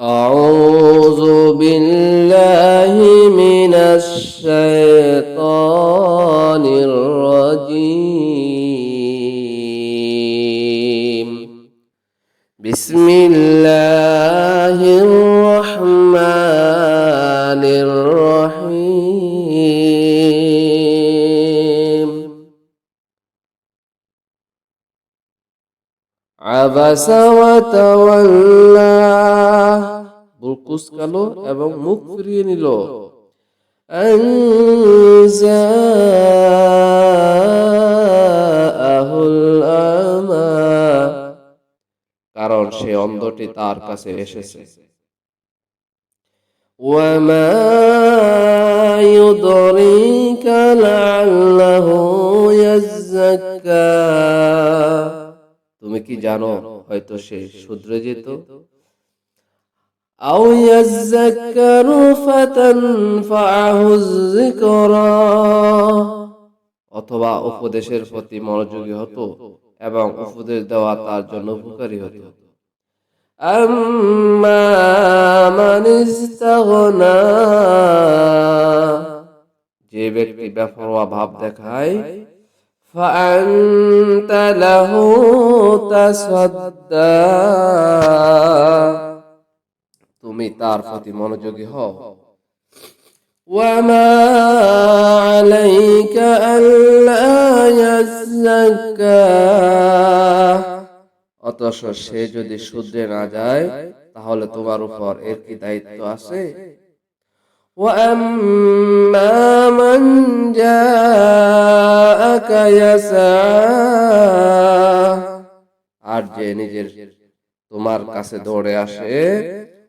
أعوذ بالله من الشيطان الرجيم. بسم الله الرحمن الرحيم. عبس وتولى বুলকুস কালো এবং মুখ ফিরিয়ে নিল أن جاءه الأعمى কারণ সে অন্ধটি তার কাছে এসেছে وما يدريك لعله يزكى তুমি কি জানো হয়তো সে শুধরে যেত أو يذكر فتنفعه الذكرى অথবা উপদেশের প্রতি মনোযোগী হতো এবং উপদেশ দেওয়া তার জন্য উপকারী হতো أما من استغنى যে ব্যক্তি বেপরোয়া ভাব দেখায় فأنت له تصدى তুমি তার প্রতি মনোযোগী হও وما عليك ألا يزكى অতঃ সে যদি শুদ্ধে না যায় তাহলে তোমার উপর এর কি দায়িত্ব আছে وأما من جاءك يسعى আর যে নিজের তোমার কাছে দৌড়ে আসে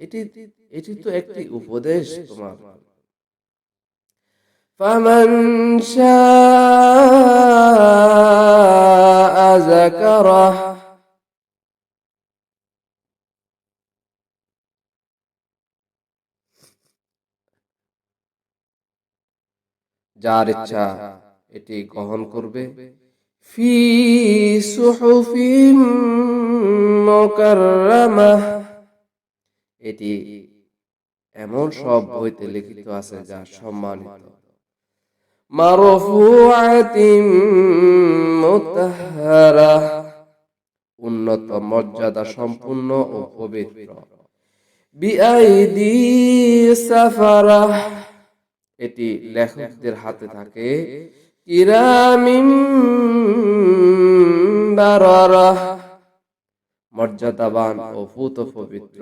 এটি এটি তো একটি উপদেশ তোমার فمن شاء ذكره যার ইচ্ছা এটি গ্রহণ করবে ফি সুহুফিম মুকাররামাহ এটি এমন সব বইতে লিখিত আছে যা সম্মানিত। উন্নত মর্যাদা সম্পূর্ণ ও পবিত্র। এটি লেখকদের হাতে থাকে। কিরামিম মর্যাদাবান ও পুত পবিত্র।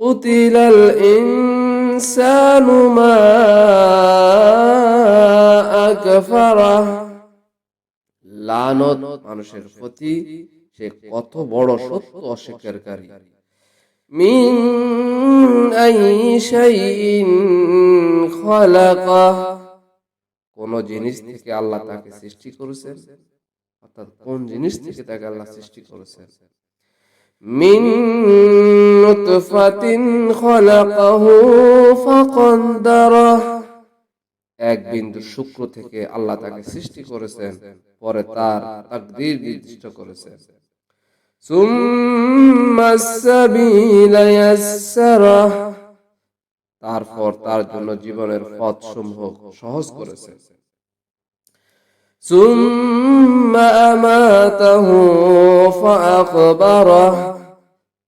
উতিলাল ইনসানু মা আকফারা লানত মানুষের প্রতি সে কত বড় সত্য অস্বীকারী। মিন কোন জিনিস থেকে আল্লাহ তাকে সৃষ্টি করেছেন? অর্থাৎ কোন জিনিস থেকে তাকে আল্লাহ সৃষ্টি করেছেন? মিন নুতফাতিন খলাকাহু ফাকদ্দারা এক বিন্দু শুক্র থেকে আল্লাহ তাকে সৃষ্টি করেছেন, পরে তার তাকদীর নির্দিষ্ট করেছেন। তারপর তার জন্য জীবনের পথ সমূহ সহজ করেছেন। সুম্মা আমাতাহু ফাআকবারাহ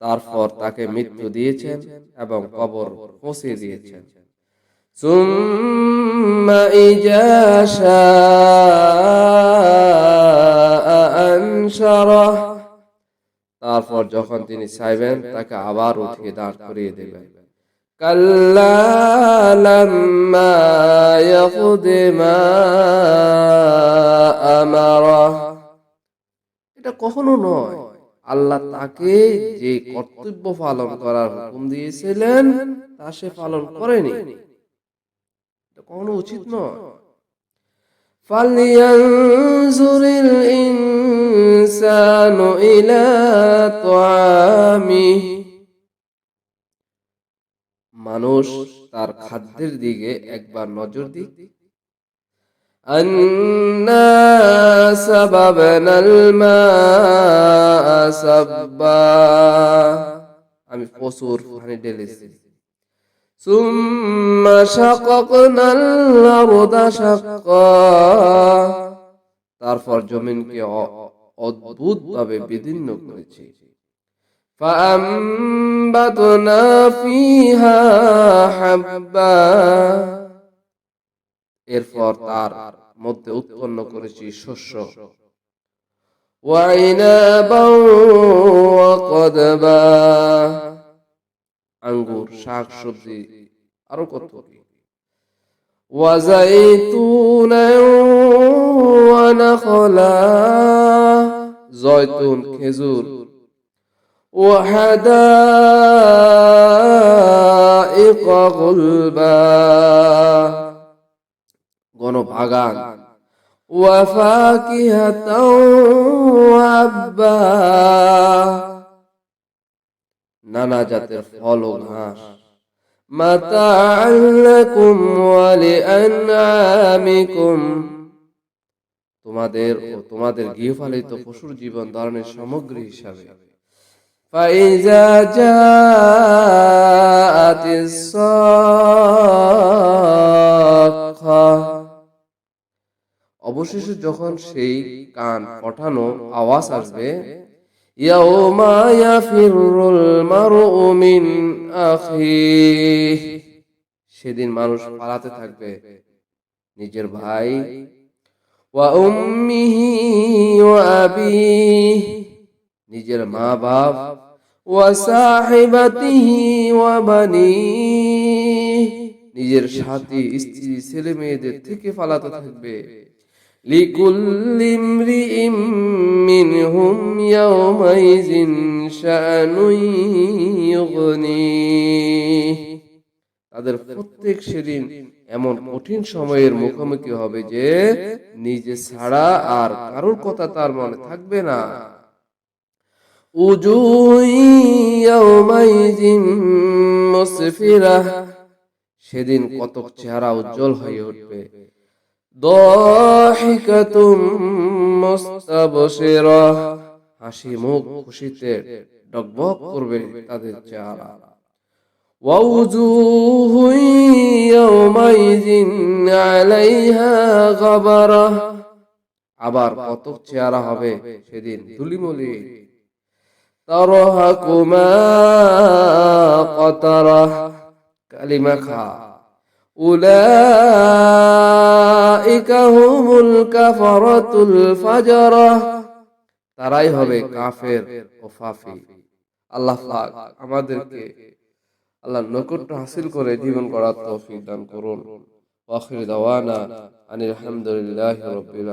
তারপর তাকে মৃত্যু দিয়েছেন এবং কবর পৌঁছে দিয়েছেন। তারপর যখন তিনি চাইবেন, তাকে আবার উঠিয়ে দাঁড় করিয়ে দেবেন। মা আমারা। এটা কখনো নয়। আল্লাহ তাকে যে কর্তব্য পালন করার হুকুম দিয়েছিলেন তা সে পালন করেনি এটা কখনো উচিত নয় فلينظر الإنسان إلى طعامه মানুষ তার খাদ্যের দিকে একবার নজর দিক أنا سببنا الماء سبا আমি প্রচুর পানি ঢেলেছি ثم شققنا الأرض شقا তারপর জমিনকে অদ্ভুত ভাবে বিদীর্ণ করেছি فأنبتنا فيها حبا এরপর তার মধ্যে উৎপন্ন করেছি শস্য وعنبا وقدبا আঙ্গুর শাক সবজি আরো কত কি وزيتونا ونخلا জয়তুন খেজুর وحدائق غلبا গণবাগান وفاكهة وعبا নানা জাতের ফল ও ঘাস মাতা'আ লাকুম ওয়া লিআনআমিকুম তোমাদের ও তোমাদের গৃহপালিত পশুর জীবন ধারণের সামগ্রী হিসাবে فإذا جاءت الصاخة অবশেষে যখন সেই কান পঠানো আওয়াজ আসবে, ইয়াউমা ইয়াফিরুল মারউ মিন আখিহ সেদিন মানুষ পালাতে থাকবে। নিজের ভাই ওয়া উম্মিহি ওয়া আবিহ, নিজের মা বাপ ওয়া সাহিবাতিহি ওয়া বানিহ, নিজের সাথী, স্ত্রী ছেলে মেয়েদের থেকে পালাতে থাকবে। لكل امرئ منهم يومئذ شأن يغنيه তাদের প্রত্যেক সেদিন এমন কঠিন সময়ের মুখোমুখি হবে যে নিজে ছাড়া আর কারোর কথা তার মনে থাকবে না উজুহ ইয়াউমাইযিন মুসফিরা সেদিন কতক চেহারা উজ্জ্বল হয়ে উঠবে দাহিকাতুম মুস্তাবশিরা হাসি মুখ খুশিতে ডগবগ করবে তাদের চেহারা ووجوه يومئذ عليها غبرة আবার কতক চেহারা হবে সেদিন ধুলিমলি তরহাকুমা কতরা কালিমা খা উলাইকা হুমুল কাফারাতুল ফাজরা তারাই হবে কাফের ও ফাফি। আল্লাহ আমাদেরকে আল্লাহর নৈকট্য হাসিল করে জীবন করার তৌফিক দান করুন। আনিল হামদুলিল্লাহি রাব্বিল